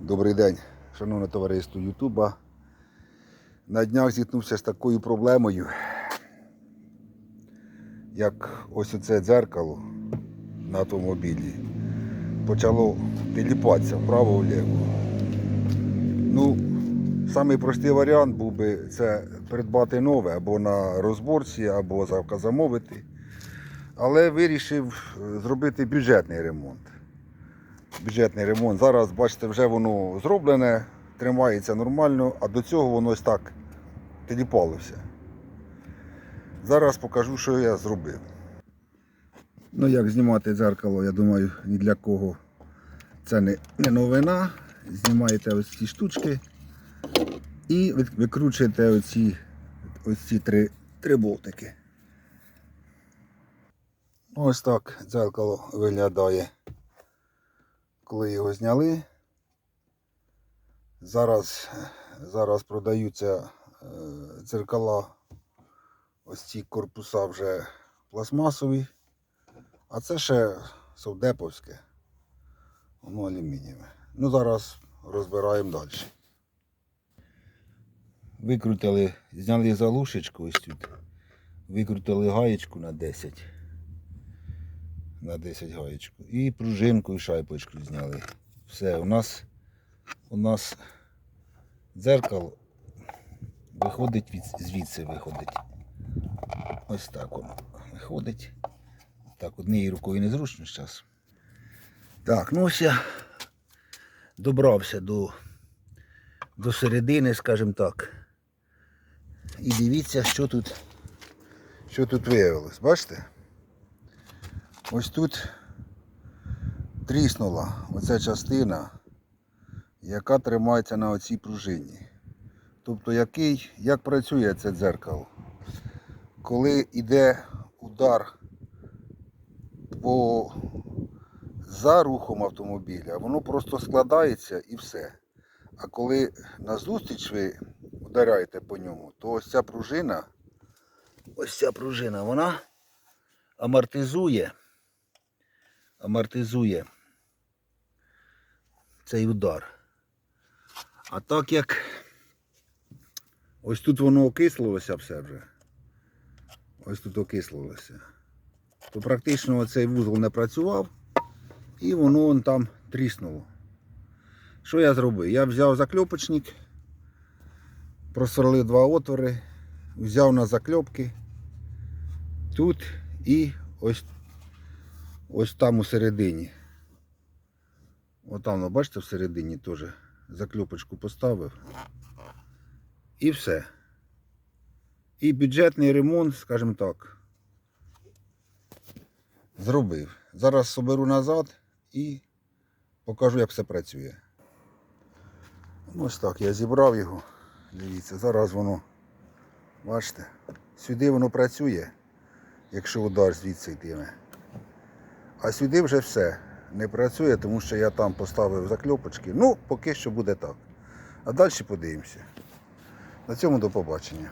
Добрий день, шановне товариство Ютуба. На днях зіткнувся з такою проблемою, як ось оце дзеркало на автомобілі. Почало теліпатися вправо-вліво. Ну, самий простий варіант був би це придбати нове або на розборці, або замовити. Але вирішив е, зробити бюджетний ремонт бюджетний ремонт. Зараз, бачите, вже воно зроблене, тримається нормально, а до цього воно ось так теліпалося. Зараз покажу, що я зробив. Ну, як знімати дзеркало, я думаю, ні для кого це не, новина. Знімаєте ось ці штучки і викручуєте оці, ці три, три болтики. Ось так дзеркало виглядає коли його зняли. Зараз, зараз продаються е, дзеркала, ось ці корпуса вже пластмасові, а це ще совдеповське, воно алюмінієве. Ну зараз розбираємо далі. Викрутили, зняли залушечку ось тут, викрутили гаєчку на 10 на 10 гаєчку. І пружинку і шайбочку зняли. Все, у нас у нас дзеркало виходить від, звідси виходить. Ось так воно виходить. Так, однією рукою незручно зараз. Так, ну ось я добрався до, до середини, скажімо так. І дивіться, що тут, що тут виявилось. Бачите? Ось тут тріснула оця частина, яка тримається на оцій пружині. Тобто який, як працює це дзеркало? Коли йде удар по за рухом автомобіля, воно просто складається і все. А коли назустріч ви ударяєте по ньому, то ось ця пружина, ось ця пружина, вона амортизує амортизує цей удар. А так як ось тут воно окислилося все вже, ось тут окислилося, то практично цей вузол не працював і воно вон там тріснуло. Що я зробив? Я взяв закльопочник, просверлив два отвори, взяв на закльопки тут і ось ось там у середині. Ось там, ну, бачите, всередині теж закльопочку поставив. І все. І бюджетний ремонт, скажімо так, зробив. Зараз соберу назад і покажу, як все працює. Ось так, я зібрав його. Дивіться, зараз воно, бачите, сюди воно працює, якщо удар звідси йтиме. А сюди вже все не працює, тому що я там поставив закльопочки. Ну, поки що буде так. А далі подивимося. На цьому до побачення.